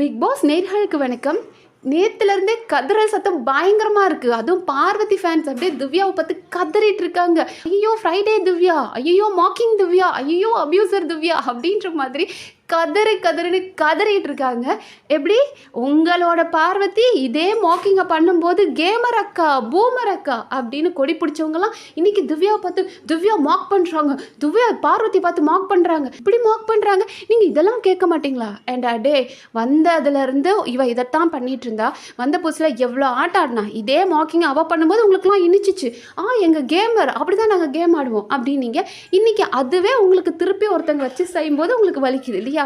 Big pass நேர்களுக்கு வணக்கம். நேத்துலேருந்தே கதறல் சத்தம் பயங்கரமாக இருக்குது அதுவும் பார்வதி ஃபேன்ஸ் அப்படியே திவ்யாவை பார்த்து கதறிட்டு இருக்காங்க. ஐயோ ஃப்ரைடே திவ்யா ஐயோ மாக்கிங் திவ்யா ஐயோ அப்யூசர் திவ்யா அப்படின்ற மாதிரி கதறி கதறின்னு கதறிட்டு இருக்காங்க எப்படி? உங்களோட பார்வதி இதே மாக்கிங்கை பண்ணும்போது கேமர் அக்கா பூமர் அக்கா அப்படின்னு கொடி பிடிச்சவங்கலாம் இன்னைக்கு திவ்யா பார்த்து திவ்யா மாக் பண்ணுறாங்க திவ்யா பார்வதி பார்த்து மாக் பண்ணுறாங்க இப்படி மாக் பண்ணுறாங்க நீங்கள் இதெல்லாம் கேட்க மாட்டீங்களா? அண்ட் டே வந்ததுலேருந்து இவ இதைத்தான் பண்ணிட்டு இருந்தா வந்த புதுசில் எவ்வளோ ஆட்டம் ஆடினா. இதே மாக்கிங் அவள் பண்ணும்போது உங்களுக்குலாம் இனிச்சிச்சு. ஆ எங்கள் கேமர் அப்படி தான் நாங்கள் கேம் ஆடுவோம் அப்படின்னீங்க இன்னைக்கு அதுவே உங்களுக்கு திருப்பி ஒருத்தங்க வச்சு செய்யும்போது உங்களுக்கு வலிக்குது இல்லையா?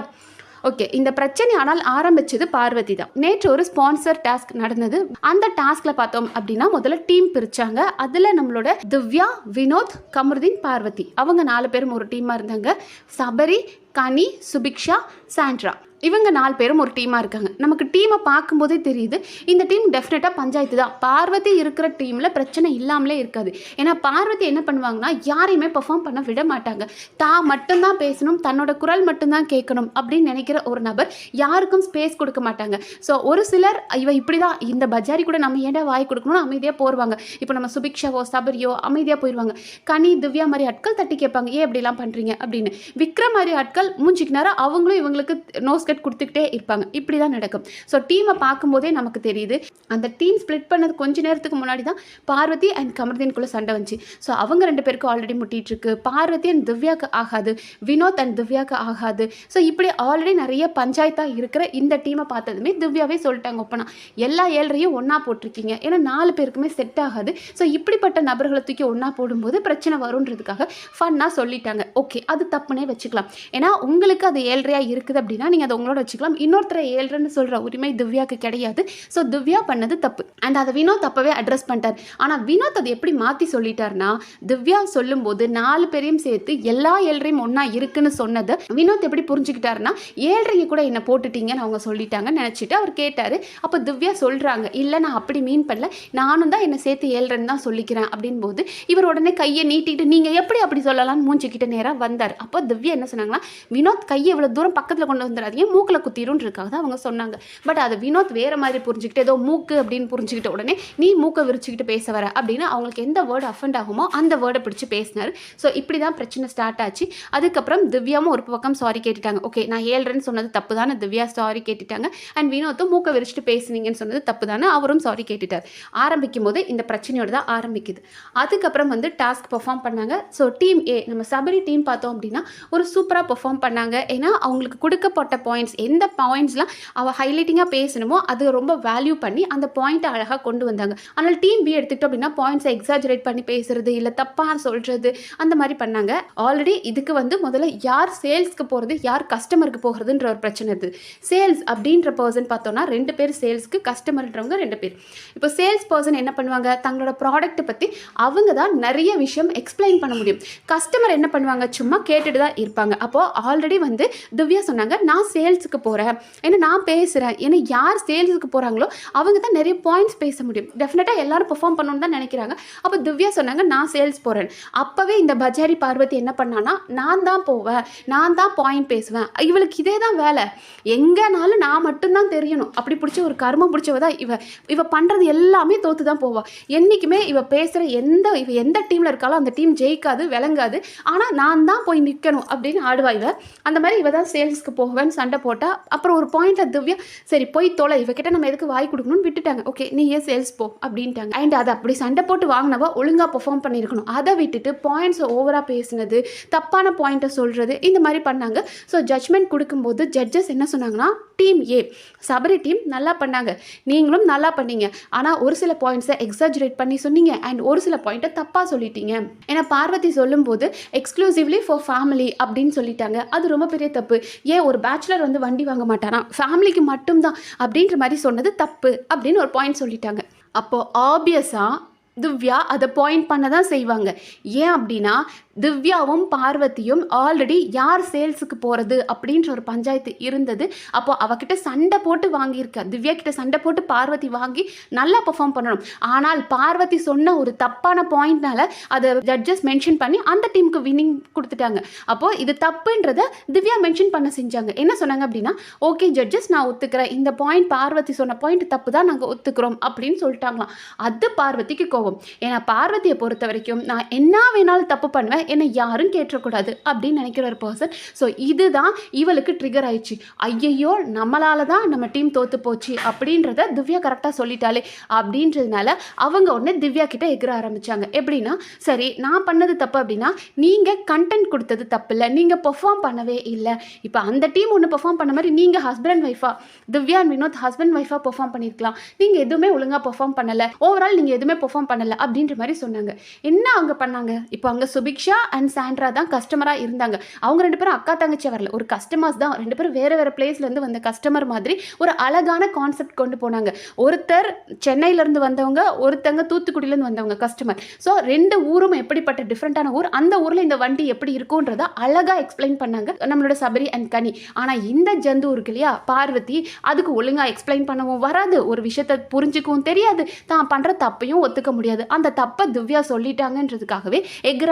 ஓகே இந்த பிரச்சனை ஆனால் ஆரம்பிச்சது பார்வதி தான். நேற்று ஒரு ஸ்பான்சர் டாஸ்க் நடந்தது. அந்த டாஸ்க்ல பார்த்தோம் அப்படின்னா முதல்ல டீம் பிரிச்சாங்க. அதுல நம்மளோட திவ்யா வினோத் கமருதீன் பார்வதி. அவங்க நாலு பேரும் ஒரு டீமா இருந்தாங்க. சபரி கனி சுபிக்ஷா சாண்ட்ரா. இவங்க நாலு பேரும் ஒரு டீமாக இருக்காங்க. நமக்கு டீமை பார்க்கும்போதே தெரியுது இந்த டீம் டெஃபினட்டாக பஞ்சாயத்து தான். பார்வதி இருக்கிற டீமில் பிரச்சனை இல்லாமலே இருக்காது. ஏன்னா பார்வதி என்ன பண்ணுவாங்கன்னா யாரையுமே பெர்ஃபார்ம் பண்ண விட மாட்டாங்க. தான் மட்டும்தான் பேசணும் தன்னோட குரல் மட்டும்தான் கேட்கணும் அப்படின்னு நினைக்கிற ஒரு நபர் யாருக்கும் ஸ்பேஸ் கொடுக்க மாட்டாங்க. ஸோ ஒரு சிலர் இவ இப்படி தான் இந்த பஜாரி கூட நம்ம ஏன்டா வாய் கொடுக்கணும்னு அமைதியாக போடுவாங்க இப்போ நம்ம சுபிக்ஷாவோ சபரியோ அமைதியாக போயிடுவாங்க கனி திவ்யா மாதிரி ஆட்கள் தட்டி கேட்பாங்க ஏன் இப்படிலாம் பண்ணுறீங்க அப்படின்னு. விக்ரம் மாதிரி ஆட்கள் மூஞ்சிக்கு நேரம் அவங்களும் இவங்களுக்கு நோஸ் கட் கொடுத்துக்கிட்டே இருப்பாங்க. இப்படி தான் நடக்கும் ஸோ டீமை பார்க்கும்போதே நமக்கு தெரியுது. அந்த டீம் ஸ்ப்ளிட் பண்ணது கொஞ்ச நேரத்துக்கு முன்னாடி தான் பார்வதி அண்ட் கமர்தீனுக்குள்ளே சண்டை வந்துச்சு. ஸோ அவங்க ரெண்டு பேருக்கும் ஆல்ரெடி முட்டிகிட்ருக்கு இருக்கு பார்வதி அண்ட் திவ்யாக்கு ஆகாது. வினோத் அண்ட் திவ்யாக்கு ஆகாது. ஸோ இப்படி ஆல்ரெடி நிறைய பஞ்சாயத்தாக இருக்கிற இந்த டீமை பார்த்ததுமே திவ்யாவே சொல்லிட்டாங்க ஒப்பனா. எல்லா ஏழரையும் ஒன்றா போட்டிருக்கீங்க. ஏன்னா நாலு பேருக்குமே செட் ஆகாது. ஸோ இப்படிப்பட்ட நபர்களை தூக்கி ஒன்றா போடும்போது பிரச்சனை வரும்ன்றதுக்காக ஃபன்னாக சொல்லிட்டாங்க. ஓகே அது தப்புனே வச்சுக்கலாம். ஏன்னா உங்களுக்கு அது ஏழ்றையாக இருக்குது அப்படின்னா நீங்கள் அதை அவங்களோட வச்சுக்கலாம். இன்னொருத்தரை ஏழ்றன்னு சொல்கிற உரிமை திவ்யாவுக்கு கிடையாது. ஸோ திவ்யா பண்ணது தப்பு. அண்ட் அதை வினோத் அப்போவே அட்ரஸ் பண்ணிட்டார். ஆனால் வினோத் அதை எப்படி மாற்றி சொல்லிட்டார்னா திவ்யா சொல்லும்போது நாலு பேரையும் சேர்த்து எல்லா ஏழ்றையும் ஒன்றா இருக்குன்னு சொன்னதை வினோத் எப்படி புரிஞ்சுக்கிட்டாருன்னா ஏழ்றையை கூட என்ன போட்டுட்டீங்கன்னு அவங்க சொல்லிட்டாங்கன்னு நினச்சிட்டு அவர் கேட்டார். அப்போ திவ்யா சொல்கிறாங்க இல்லை நான் அப்படி மீன் பண்ணல. நானும் தான் என்னை சேர்த்து ஏழ்றன்னு தான் சொல்லிக்கிறேன். அப்படின்போது இவர் உடனே கையை நீட்டிட்டு நீங்கள் எப்படி அப்படி சொல்லலாம்னு மூஞ்சிக்கிட்ட நேராக வந்தார். அப்போ திவ்யா என்ன சொன்னாங்கன்னா வினோத் கையை இவ்வளோ தூரம் பக்கத்தில் கொண்டு வந்துடாதீங்க. மூக்கில் குத்திடும்ன்றதுக்காக தான் அவங்க சொன்னாங்க. பட் அதை வினோத் வேறு மாதிரி புரிஞ்சுக்கிட்டு ஏதோ மூக்கு அப்படின்னு புரிஞ்சுக்கிட்ட உடனே நீ மூக்கை விரிச்சுக்கிட்டு பேச வர அப்படின்னு அவங்களுக்கு எந்த வேர்டு அஃபெண்ட் ஆகுமோ அந்த வேர்டை பிடிச்சி பேசினார். ஸோ இப்படி தான் பிரச்சனை ஸ்டார்ட் ஆச்சு. அதுக்கப்புறம் திவ்யாவும் ஒரு பக்கம் சாரி கேட்டுட்டாங்க. ஓகே நான் ஏழ்றேன்னு சொன்னது தப்பு தானே? திவ்யா சாரி கேட்டுட்டாங்க. அண்ட் வினோத்தும் மூக்கை விரிச்சிட்டு பேசுனீங்கன்னு சொன்னது தப்பு தானே? அவரும் சாரி கேட்டுட்டார். ஆரம்பிக்கும் போது இந்த பிரச்சனையோட தான் ஆரம்பிக்குது. அதுக்கப்புறம் வந்து டாஸ்க் பெர்ஃபார்ம் பண்ணாங்க. ஸோ டீம் ஏ நம்ம சபரி டீம் பார்த்தோம் அப்படின்னா ஒரு சூப்பராக பெர்ஃபார்ம் பண்ணாங்க. ஏன்னா அவங்களுக்கு கொடுக்கப்பட்ட பாயிண்ட் பாயிண்ட்ஸ் எந்த பாயிண்ட்ஸ்லாம் அவள் ஹைலைட்டிங்காக பேசணுமோ அது ரொம்ப வேல்யூ பண்ணி அந்த பாயிண்ட்டை அழகாக கொண்டு வந்தாங்க. ஆனால் டீம் பி எடுத்துக்கிட்டோம் அப்படின்னா பாயிண்ட்ஸை எக்ஸாஜரேட் பண்ணி பேசுறது இல்லை தப்பாக சொல்கிறது அந்த மாதிரி பண்ணாங்க. ஆல்ரெடி இதுக்கு வந்து முதல்ல யார் சேல்ஸ்க்கு போகிறது யார் கஸ்டமருக்கு போகிறதுன்ற ஒரு பிரச்சனை இருக்குது சேல்ஸ் அப்படின்ற பர்சன் பார்த்தோன்னா ரெண்டு பேர் சேல்ஸ்க்கு கஸ்டமர்ன்றவங்க ரெண்டு பேர். இப்போ சேல்ஸ் பர்சன் என்ன பண்ணுவாங்க? தங்களோட ப்ராடக்ட்டை பற்றி அவங்க தான் நிறைய விஷயம் எக்ஸ்பிளைன் பண்ண முடியும். கஸ்டமர் என்ன பண்ணுவாங்க? சும்மா கேட்டுட்டு தான் இருப்பாங்க. அப்போது ஆல்ரெடி வந்து திவ்யா சொன்னாங்க நான் சேல்ஸுக்கு போகிறேன் ஏன்னா நான் பேசுகிறேன் ஏன்னா யார் சேல்ஸுக்கு போகிறாங்களோ அவங்க தான் நிறைய பாயிண்ட்ஸ் பேச முடியும். டெஃபினட்டாக எல்லாரும் பெர்ஃபார்ம் பண்ணணும்னு தான் நினைக்கிறாங்க. அப்போ திவ்யா சொன்னாங்க நான் சேல்ஸ் போகிறேன் அப்போவே இந்த பஜாரி பார்வதி என்ன பண்ணான்னா நான் தான் போவேன். நான் தான் பாயிண்ட் பேசுவேன். இவளுக்கு இதே தான் வேலை. எங்கேனாலும் நான் மட்டும்தான் தெரியணும். அப்படி பிடிச்ச ஒரு கர்மம் பிடிச்சவ தான் இவ. இவ பண்ணுறது எல்லாமே தோற்று தான் போவாள் என்றைக்குமே இவ பேசுகிற எந்த இவ எந்த டீமில் இருக்காலும் அந்த டீம் ஜெயிக்காது விளங்காது. ஆனால் நான் தான் போய் நிற்கணும் அப்படின்னு ஆடுவா இவ. அந்த மாதிரி இவ தான் சேல்ஸ்க்கு போவேன்னு சண்டை சண்டை போட்டால் அப்புறம் ஒரு பாயிண்ட்ல திவ்யா சரி போய் தொலை இவகிட்ட நம்ம எதுக்கு வாய் கொடுக்கணும்னு விட்டுட்டாங்க. ஓகே நீ ஏன் சேல்ஸ் போ அப்படின்ட்டாங்க. அண்ட் அதை அப்படி சண்டை போட்டு வாங்கினவா ஒழுங்காக பெர்ஃபார்ம் பண்ணியிருக்கணும். அதை விட்டுட்டு பாயிண்ட்ஸை ஓவராக பேசினது தப்பான பாயிண்ட்டை சொல்கிறது இந்த மாதிரி பண்ணாங்க. ஸோ ஜட்ஜ்மெண்ட் கொடுக்கும்போது ஜட்ஜஸ் என்ன சொன்னாங்கன்னா டீம் ஏ சபரி டீம் நல்லா பண்ணாங்க. நீங்களும் நல்லா பண்ணீங்க. ஆனால் ஒரு சில பாயிண்ட்ஸை எக்ஸாஜரேட் பண்ணி சொன்னீங்க. அண்ட் ஒரு சில பாயிண்ட்டை தப்பாக சொல்லிட்டீங்க. ஏன்னா பார்வதி சொல்லும்போது எக்ஸ்க்ளூசிவ்லி ஃபார் ஃபேமிலி அப்படின்னு சொல்லிட்டாங்க. அது ரொம்ப பெரிய தப்பு. ஏன் ஒரு பேச்சுலர் வந்து வண்டி வாங்க மாட்டாராம் ஃபேமிலிக்கு மட்டும்தான். அப்படின்ற மாதிரி சொன்னது தப்பு அப்படின்னு ஒரு பாயிண்ட் சொல்லிட்டாங்க. அப்போது ஆப்வியஸாக திவ்யா அதை பாயிண்ட் பண்ண தான் செய்வாங்க. ஏன் அப்படின்னா திவ்யாவும் பார்வதியும் ஆல்ரெடி யார் சேல்ஸுக்கு போகிறது அப்படின்ற ஒரு பஞ்சாயத்து இருந்தது. அப்போ அவகிட்ட சண்டை போட்டு வாங்கியிருக்கா. திவ்யா கிட்ட சண்டை போட்டு பார்வதி வாங்கி நல்லா பெர்ஃபார்ம் பண்ணணும். ஆனால் பார்வதி சொன்ன ஒரு தப்பான பாயிண்ட்னால அதை ஜட்ஜஸ் மென்ஷன் பண்ணி அந்த டீமுக்கு வின்னிங் கொடுத்துட்டாங்க. அப்போது இது தப்புன்றத திவ்யா மென்ஷன் பண்ண செஞ்சாங்க. என்ன சொன்னாங்க அப்படின்னா ஓகே ஜட்ஜஸ் நான் ஒத்துக்கிறேன். இந்த பாயிண்ட் பார்வதி சொன்ன பாயிண்ட் தப்பு தான் நாங்கள் ஒத்துக்கிறோம். அப்படின்னு சொல்லிட்டாங்களாம். அது பார்வதிக்கு கோவம் ஏன்னா பார்வதியை பொறுத்த வரைக்கும் நான் என்ன வேணாலும் தப்பு பண்ணுவேன். என்னை யாரும் கேட்டக்கூடாது அப்படின்னு நினைக்கிற ஒரு பர்சன் ஸோ இதுதான் இவளுக்கு ட்ரிகர் ஆயிடுச்சு. ஐயையோ நம்மளால தான் நம்ம டீம் தோத்து போச்சு அப்படின்றத திவ்யா கரெக்டாக சொல்லிட்டாலே அப்படின்றதுனால அவங்க உடனே திவ்யா கிட்ட எகிற ஆரம்பித்தாங்க எப்படின்னா சரி நான் பண்ணது தப்பு அப்படின்னா நீங்கள் கண்டென்ட் கொடுத்தது தப்பு இல்லை. நீங்கள் பெர்ஃபார்ம் பண்ணவே இல்லை. இப்போ அந்த டீம் ஒன்று பெர்ஃபார்ம் பண்ண மாதிரி நீங்கள் ஹஸ்பண்ட் ஒய்ஃபா திவ்யா அண்ட் வினோத் ஹஸ்பண்ட் ஒய்ஃபாக பெர்ஃபார்ம் பண்ணியிருக்கலாம் நீங்கள் எதுவுமே ஒழுங்காக பெர்ஃபார்ம் பண்ணலை. ஓவரால் நீங்கள் எதுவுமே பெர்ஃபார்ம் பண்ணலை அப்படின்ற மாதிரி சொன்னாங்க. என்ன அவங்க பண்ணாங்க? இப்போ அங்கே சுபிக்ஷா அண்ட் சாண்ட்ரா தான் கஸ்டமராக இருந்தாங்க. அவங்க ரெண்டு பேரும் அக்கா தங்கச்சி வரல. ஒரு கஸ்டமர்ஸ் தான். ரெண்டு பேரும் வேறு வேறு பிளேஸ்லேருந்து வந்த கஸ்டமர் மாதிரி ஒரு அழகான கான்செப்ட் கொண்டு போனாங்க. ஒருத்தர் சென்னையிலேருந்து வந்தவங்க ஒருத்தங்க தூத்துக்குடியிலேருந்து வந்தவங்க கஸ்டமர் ஸோ ரெண்டு ஊரும் எப்படிப்பட்ட டிஃப்ரெண்ட்டான ஊர்? அந்த ஊரில் இந்த வண்டி எப்படி இருக்குன்றத அழகாக எக்ஸ்பிளைன் பண்ணாங்க நம்மளோட சபரி அண்ட் கனி. ஆனால் இந்த ஜந்து இருக்கு இல்லையா பார்வதி அதுக்கு ஒழுங்காக எக்ஸ்பிளைன் பண்ணவும் வராது. ஒரு விஷயத்தை புரிஞ்சுக்கவும் தெரியாது. தான் பண்ணுற தப்பையும் ஒத்துக்க முடியாது. அந்த தப்பை திவ்யா சொல்லிட்டாங்கன்றதுக்காகவே எகிற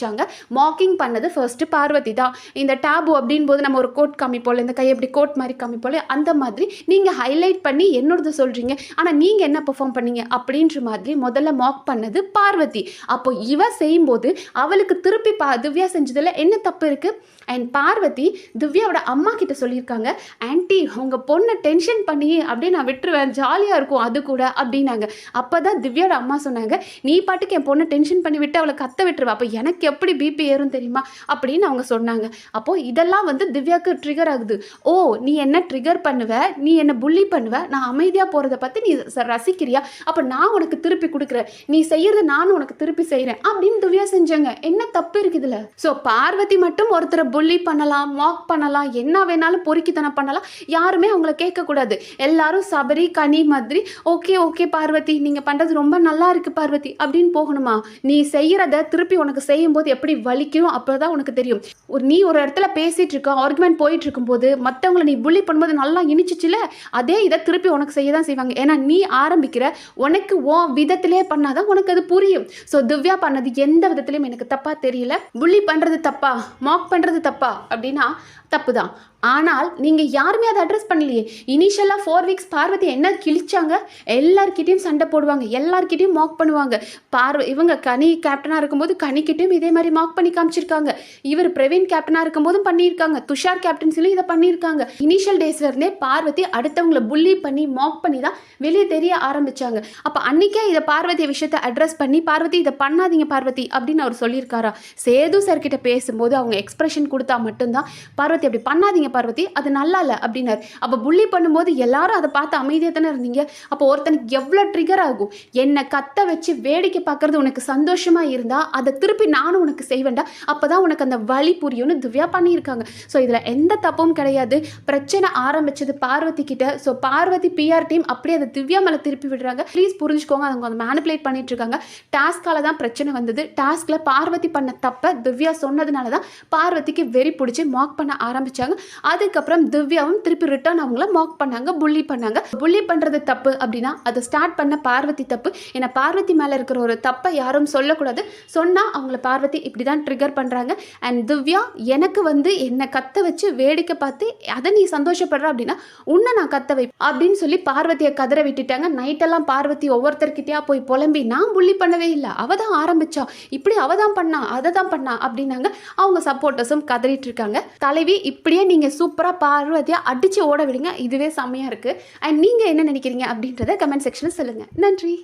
ஆரம்பித்தாங்க மாக்கிங் பண்ணது ஃபர்ஸ்ட் பார்வதி தான். இந்த டேபு அப்படின் போது நம்ம ஒரு கோட் காமிப்போல இந்த கையை எப்படி கோட் மாதிரி காமிப்போல அந்த மாதிரி நீங்கள் ஹைலைட் பண்ணி என்னோடது சொல்கிறீங்க ஆனால் நீங்கள் என்ன பெர்ஃபார்ம் பண்ணீங்க அப்படின்ற மாதிரி முதல்ல மாக் பண்ணது பார்வதி. அப்போ இவ செய்யும்போது அவளுக்கு திருப்பி பா திவ்யா செஞ்சதில் என்ன தப்பு இருக்குது அண்ட் பார்வதி திவ்யாவோட அம்மா கிட்ட சொல்லியிருக்காங்க ஆன்ட்டி உங்கள் பொண்ணை டென்ஷன் பண்ணி அப்படியே நான் விட்டுருவேன் ஜாலியாக இருக்கும் அது கூட அப்படின்னாங்க. அப்போ தான் திவ்யாவோட அம்மா சொன்னாங்க நீ பாட்டுக்கு என் பொண்ணை டென்ஷன் பண்ணி விட்டு அவளை கத்த விட்டுருவா. அப்போ எனக்கு எப்படி பிபி ஏறும் தெரியுமா? அப்படின்னு அவங்க சொன்னாங்க. அப்போது இதெல்லாம் வந்து திவ்யாவுக்கு ட்ரிகர் ஆகுது. ஓ நீ என்ன ட்ரிகர் பண்ணுவ? நீ என்ன புள்ளி பண்ணுவ? நான் அமைதியாக போகிறத பற்றி நீ ச- ரசிக்கிறியா? அப்போ நான் உனக்கு திருப்பி கொடுக்குறேன். நீ செய்யறத நானும் உனக்கு திருப்பி செய்கிறேன் அப்படின்னு திவ்யா செஞ்சாங்க. என்ன தப்பு இருக்குது இதில்? ஸோ பார்வதி மட்டும் ஒருத்தரை புள்ளி பண்ணலாம் மாக் பண்ணலாம் என்ன வேணாலும் பொறுக்கித்தனம் பண்ணலாம். யாருமே அவங்கள கேட்கக்கூடாது. எல்லாரும் சபரி கனி மாதிரி ஓகே ஓகே பார்வதி நீங்கள் பண்ணுறது ரொம்ப நல்லா இருக்கு பார்வதி. அப்படின்னு போகணுமா? நீ செய்கிறத திருப்பி உனக்கு செய்யும்போது எப்படி வலிக்கும் அப்போ தான் உனக்கு தெரியும். ஒரு நீ ஒரு இடத்துல பேசிகிட்டு இருக்க ஆர்குமெண்ட் போயிட்டு இருக்கும்போது மற்றவங்கள நீ புள்ளி பண்ணும்போது நல்லா இனிச்சிச்சுல அதே இதை திருப்பி உனக்கு செய்ய தான் செய்வாங்க. ஏன்னா நீ ஆரம்பிக்கிற உனக்கு ஓ விதத்திலே பண்ணாதான் உனக்கு அது புரியும். ஸோ திவ்யா பண்ணது எந்த விதத்துலையும் எனக்கு தப்பாக தெரியல. புள்ளி பண்ணுறது தப்பா? மாக் பண்ணுறது தப்பா? அப்படின்னா தப்பு தான் ஆனால் நீங்கள் யாருமே அதை அட்ரஸ் பண்ணலையே. இனிஷியலாக ஃபோர் வீக்ஸ் பார்வதி என்ன கிழிச்சாங்க? எல்லார்கிட்டயும் சண்டை போடுவாங்க. எல்லார்கிட்டயும் மாக் பண்ணுவாங்க. பார்வ இவங்க கனி கேப்டனாக இருக்கும்போது கனிக்கிட்டையும் இதே மாதிரி மாக் பண்ணி காமிச்சிருக்காங்க. இவர் பிரவீன் கேப்டனாக இருக்கும்போதும் பண்ணியிருக்காங்க. துஷார் கேப்டன்சிலையும் இதை பண்ணியிருக்காங்க. இனிஷியல் டேஸ்லேருந்தே பார்வதி அடுத்தவங்களை புள்ளி பண்ணி மாக் பண்ணி தான் வெளியே தெரிய ஆரம்பிச்சாங்க. அப்போ அன்றைக்கே இதை பார்வதி விஷயத்தை அட்ரஸ் பண்ணி பார்வதி இதை பண்ணாதீங்க பார்வதி அப்படின்னு அவர் சொல்லியிருக்காரா? சேது சார்கிட்ட பேசும்போது அவங்க எக்ஸ்பிரஷன் கொடுத்தா மட்டும்தான் பார்வதி அப்படி பண்ணாதீங்க பார்வதி அது நல்லா இல்லை அப்படின்னாரு. அப்போ புள்ளி பண்ணும்போது எல்லாரும் அதை பார்த்து அமைதியாக தானே இருந்தீங்க? அப்போ ஒருத்தனுக்கு எவ்வளோ ட்ரிகர் ஆகும்? என்னை கத்த வச்சு வேடிக்கை பார்க்கறது உனக்கு சந்தோஷமாக இருந்தால் அதை திருப்பி நானும் உனக்கு செய்வேன்டா. அப்பதான் உனக்கு அந்த வழி புரியும்னு திவ்யா பண்ணியிருக்காங்க. ஸோ இதில் எந்த தப்பும் கிடையாது. பிரச்சனை ஆரம்பிச்சது பார்வதி கிட்ட. ஸோ பார்வதி பிஆர் டீம் அப்படியே அதை திவ்யா மேலே திருப்பி விடுறாங்க. ப்ளீஸ் புரிஞ்சுக்கோங்க அவங்க அதை மேனிப்புலேட் பண்ணிட்டு இருக்காங்க. டாஸ்கால தான் பிரச்சனை வந்தது. டாஸ்கில் பார்வதி பண்ண தப்பை திவ்யா சொன்னதுனால தான் பார்வதிக்கு வெறி பிடிச்சி மாக் பண்ண ஆரம்பித்தாங்க அதுக்கப்புறம் திவ்யாவும் திருப்பி ரிட்டர்ன் அவங்கள மாக் பண்ணாங்க புள்ளி பண்ணாங்க. புள்ளி பண்ணுறது தப்பு அப்படின்னா அதை ஸ்டார்ட் பண்ண பார்வதி தப்பு. ஏன்னா பார்வதி மேலே இருக்கிற ஒரு தப்பை யாரும் சொல்லக்கூடாது. சொன்னால் அவங்கள பார்வதி இப்படி தான் ட்ரிகர் பண்ணுறாங்க அண்ட் திவ்யா எனக்கு வந்து என்னை கத்த வச்சு வேடிக்கை பார்த்து அதை நீ சந்தோஷப்படுற அப்படின்னா உன்னை நான் கத்த வை அப்படின்னு சொல்லி பார்வதியை கதற விட்டுட்டாங்க. நைட்டெல்லாம் பார்வதி ஒவ்வொருத்தர்கிட்டயா போய் புலம்பி நான் புள்ளி பண்ணவே இல்லை. அவ தான் ஆரம்பிச்சா. இப்படி அவ தான் பண்ணா அதை தான் பண்ணா அப்படின்னாங்க. அவங்க சப்போர்ட்டர்ஸும் கதறிட்டு இருக்காங்க. தலைவி இப்படியே நீங்கள் சூப்பராக பார்வதியாக அடித்து ஓட விடுங்க. இதுவே செம்மையாக இருக்குது அண்ட் நீங்கள் என்ன நினைக்கிறீங்க அப்படின்றத கமெண்ட் செக்ஷனில் சொல்லுங்கள் நன்றி.